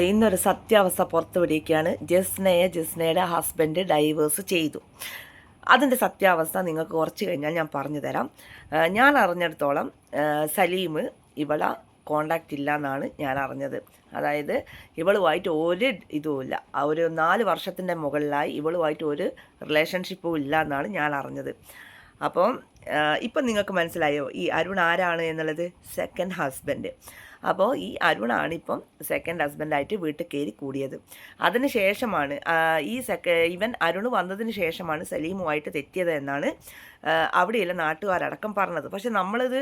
ഇന്നൊരു സത്യാവസ്ഥ പുറത്തുവിടിയൊക്കെയാണ് ജസ്നയെ ജസ്നയുടെ husband diverse ചെയ്തു. അതിന്റെ സത്യാവസ്ഥ നിങ്ങൾക്ക് കുറച്ച് കഴിഞ്ഞാൽ ഞാൻ പറഞ്ഞു തരാം. ഞാൻ അറിഞ്ഞിടത്തോളം സലീം ഇവളെ കോണ്ടാക്റ്റ് ഇല്ല എന്നാണ് ഞാൻ അറിഞ്ഞത്. അതായത് ഇവളുമായിട്ട് ഒരു ഇതുമില്ല. ഒരു നാല് വർഷത്തിന്റെ മുകളിലായി ഇവളുമായിട്ട് ഒരു റിലേഷൻഷിപ്പും ഇല്ല എന്നാണ് ഞാൻ അറിഞ്ഞത്. അപ്പം ഇപ്പം നിങ്ങൾക്ക് മനസ്സിലായോ? ഈ അരുൺ ആരാണ് എന്നുള്ളത്? സെക്കൻഡ് ഹസ്ബൻഡ് അപ്പോൾ ഈ അരുണാണ് ഇപ്പം സെക്കൻഡ് ഹസ്ബൻഡായിട്ട് വീട്ടിൽ കയറി കൂടിയത്. അതിന് ശേഷമാണ് ഈ സെക്ക ഇവൻ അരുൺ വന്നതിന് ശേഷമാണ് സലീമുമായിട്ട് തെറ്റിയത് എന്നാണ് അവിടെയുള്ള നാട്ടുകാരടക്കം പറഞ്ഞത്. പക്ഷെ നമ്മളിത്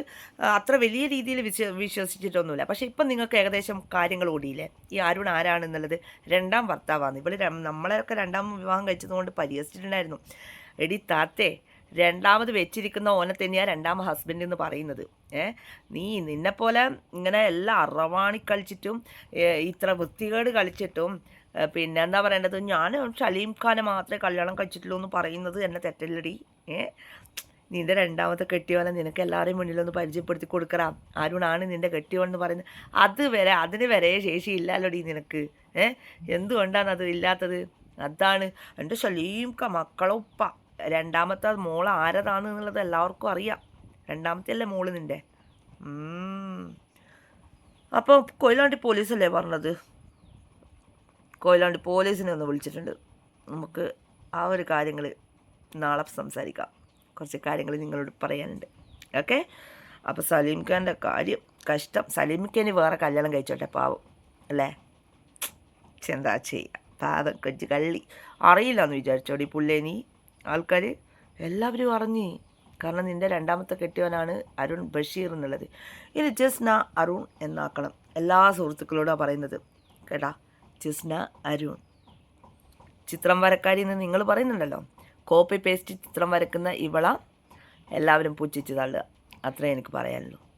അത്ര വലിയ രീതിയിൽ വിശ്വ വിശ്വസിച്ചിട്ടൊന്നുമില്ല. പക്ഷെ ഇപ്പം നിങ്ങൾക്ക് ഏകദേശം കാര്യങ്ങൾ ഓടിയില്ലേ ഈ അരുൺ ആരാണെന്നുള്ളത് രണ്ടാം ഭർത്താവാണ്. ഇവൾ നമ്മളെയൊക്കെ രണ്ടാം വിവാഹം കഴിച്ചതുകൊണ്ട് പരിഹസിച്ചിട്ടുണ്ടായിരുന്നു. എടി താത്തേ രണ്ടാമത് വെച്ചിരിക്കുന്ന ഓനെ തന്നെയാണ് രണ്ടാമത് ഹസ്ബൻഡ് എന്ന് പറയുന്നത്. ഏ നീ നിന്നെപ്പോലെ ഇങ്ങനെ എല്ലാം അറവാണി കളിച്ചിട്ടും ഇത്ര വൃത്തികേട് കളിച്ചിട്ടും പിന്നെ എന്താ പറയേണ്ടത്? ഞാൻ ഷലീം ഖാനെ മാത്രമേ കല്യാണം കഴിച്ചിട്ടുള്ളൂ എന്ന് പറയുന്നത് എന്നെ തെറ്റല്ലടി. ഏ നിന്റെ രണ്ടാമത്തെ കെട്ടിയോനെ നിനക്ക് എല്ലാവരെയും മുന്നിലൊന്ന് പരിചയപ്പെടുത്തി കൊടുക്കറാം. ആരുണാണ് നിന്റെ കെട്ടിയോൻ എന്ന് പറയുന്നത്. അത് വരെ അതിന് വരെ ശേഷിയില്ലല്ലോടി നിനക്ക്. ഏ എന്തുകൊണ്ടാണ് അത് ഇല്ലാത്തത്? അതാണ് എന്റെ ഖാ മക്കളൊപ്പ രണ്ടാമത്തെ മോൾ ആരതാണ് എന്നുള്ളത് എല്ലാവർക്കും അറിയാം. രണ്ടാമത്തെ അല്ലേ മോൾ നിന്റെ അപ്പോൾ കൊയിലാണ്ടി പോലീസല്ലേ പറഞ്ഞത്? കൊയിലാണ്ടി പോലീസിനെ ഒന്ന് വിളിച്ചിട്ടുണ്ട്. നമുക്ക് ആ ഒരു കാര്യങ്ങൾ നാളെ സംസാരിക്കാം. കുറച്ച് കാര്യങ്ങൾ നിങ്ങളോട് പറയാനുണ്ട്. ഓക്കെ? അപ്പോൾ സലീം ഖാന്റെ കാര്യം കഷ്ടം. സലീം ഖാന് വേറെ കല്യാണം കഴിച്ചോട്ടെ പാവം. അല്ലേ? ചെന്താ ചെയ്യുക പാവം കൊച്ചു കള്ളി. അറിയില്ല എന്ന് വിചാരിച്ചോടി പുള്ളേ നീ ആൾക്കാർ എല്ലാവരും അറിഞ്ഞു. കാരണം നിന്റെ രണ്ടാമത്തെ കെട്ടിയവനാണ് അരുൺ ബഷീർ എന്നുള്ളത്. ഇത് ജസ്ന അരുൺ എന്നാക്കണം. എല്ലാ സുഹൃത്തുക്കളോടാണ് പറയുന്നത്. കേട്ടാ? ജസ്ന അരുൺ. ചിത്രം വരക്കാരി എന്ന് നിങ്ങൾ പറയുന്നുണ്ടല്ലോ. കോപ്പി പേസ്റ്റ് ചിത്രം വരക്കുന്ന ഇവള. എല്ലാവരും പുച്ഛിച്ച് തള്ളുക. അത്രേ എനിക്ക് പറയാനുള്ളൂ.